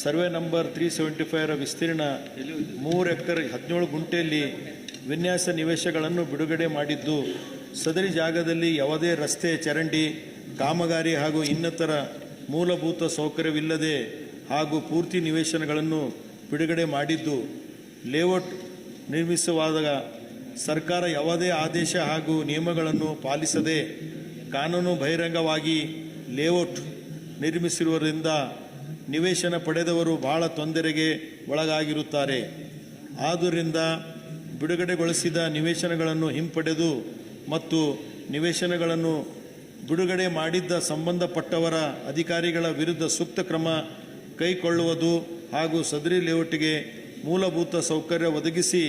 Survey number three seventy ಫೈವ್ರ ವಿಸ್ತೀರ್ಣ ಮೂರು ಎಕರೆ ಹದಿನೇಳು ಗುಂಟೆಯಲ್ಲಿ ವಿನ್ಯಾಸ ನಿವೇಶಗಳನ್ನು ಬಿಡುಗಡೆ ಮಾಡಿದ್ದು, ಸದರಿ ಜಾಗದಲ್ಲಿ ಯಾವುದೇ ರಸ್ತೆ, ಚರಂಡಿ, ಕಾಮಗಾರಿ ಹಾಗೂ ಇನ್ನಿತರ ಮೂಲಭೂತ ಸೌಕರ್ಯವಿಲ್ಲದೆ ಹಾಗೂ ಪೂರ್ತಿ ನಿವೇಶನಗಳನ್ನು ಬಿಡುಗಡೆ ಮಾಡಿದ್ದು, ಲೇಔಟ್ ನಿರ್ಮಿಸುವಾಗ ಸರ್ಕಾರ ಯಾವುದೇ ಆದೇಶ ಹಾಗೂ ನಿಯಮಗಳನ್ನು ಪಾಲಿಸದೆ ಕಾನೂನು ಬಹಿರಂಗವಾಗಿ ಲೇಔಟ್ ನಿರ್ಮಿಸಿರುವುದರಿಂದ ನಿವೇಶನ ಪಡೆದವರು ಬಹಳ ತೊಂದರೆಗೆ ಒಳಗಾಗಿರುತ್ತಾರೆ. ಆದ್ದರಿಂದ ಬಿಡುಗಡೆಗೊಳಿಸಿದ ನಿವೇಶನಗಳನ್ನು ಹಿಂಪಡೆದು ಮತ್ತು ನಿವೇಶನಗಳನ್ನು ಬಿಡುಗಡೆ ಮಾಡಿದ್ದ ಸಂಬಂಧಪಟ್ಟವರ ಅಧಿಕಾರಿಗಳ ವಿರುದ್ಧ ಸೂಕ್ತ ಕ್ರಮ ಕೈಗೊಳ್ಳುವುದು ಹಾಗೂ ಸದರಿ ಲೇಔಟ್ಗೆ ಮೂಲಭೂತ ಸೌಕರ್ಯ ಒದಗಿಸಿ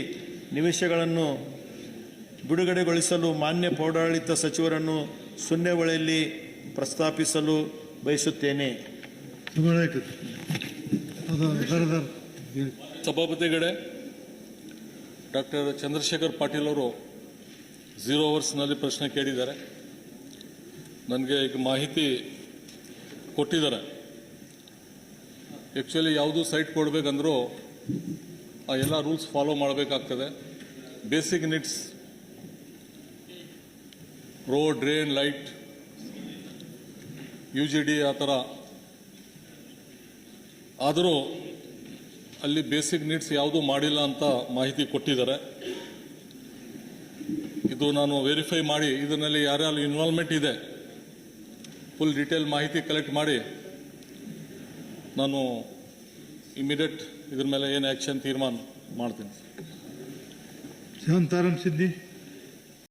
ನಿವೇಶಗಳನ್ನು ಬಿಡುಗಡೆಗೊಳಿಸಲು ಮಾನ್ಯ ಪೌರಾಡಳಿತ ಸಚಿವರನ್ನು ಸುನ್ನೆವಳೆಯಲ್ಲಿ ಪ್ರಸ್ತಾಪಿಸಲು ಬಯಸುತ್ತೇನೆ. ಸಭಾಪತಿಗಳೇ, ಡಾಕ್ಟರ್ ಚಂದ್ರಶೇಖರ್ ಪಾಟೀಲ್ ಅವರು ಝೀರೋ ಅವರ್ಸ್ನಲ್ಲಿ ಪ್ರಶ್ನೆ ಕೇಳಿದ್ದಾರೆ. ನನಗೆ ಈಗ ಮಾಹಿತಿ ಕೊಟ್ಟಿದ್ದಾರೆ. ಆ್ಯಕ್ಚುಲಿ ಯಾವುದು ಸೈಟ್ ಕೊಡಬೇಕಂದ್ರೂ ಆ ಎಲ್ಲ ರೂಲ್ಸ್ ಫಾಲೋ ಮಾಡಬೇಕಾಗ್ತದೆ. Basic needs, road, drain, light, U G D ಆ ಥರ ಆದರೂ ಅಲ್ಲಿ ಬೇಸಿಕ್ ನೀಡ್ಸ್ ಯಾವುದೂ ಮಾಡಿಲ್ಲ ಅಂತ ಮಾಹಿತಿ ಕೊಟ್ಟಿದ್ದಾರೆ. ಇದು ನಾನು ವೆರಿಫೈ ಮಾಡಿ, ಇದರಲ್ಲಿ ಯಾರ್ಯಾರು ಇನ್ವಾಲ್ವ್ಮೆಂಟ್ ಇದೆ ಫುಲ್ ಡೀಟೇಲ್ ಮಾಹಿತಿ ಕಲೆಕ್ಟ್ ಮಾಡಿ, ನಾನು ಇಮಿಡಿಯೇಟ್ ಇದ್ರ ಮೇಲೆ ಏನು ಆ್ಯಕ್ಷನ್ ತೀರ್ಮಾನ ಮಾಡ್ತೀನಿ. ಸಿದ್ದಿ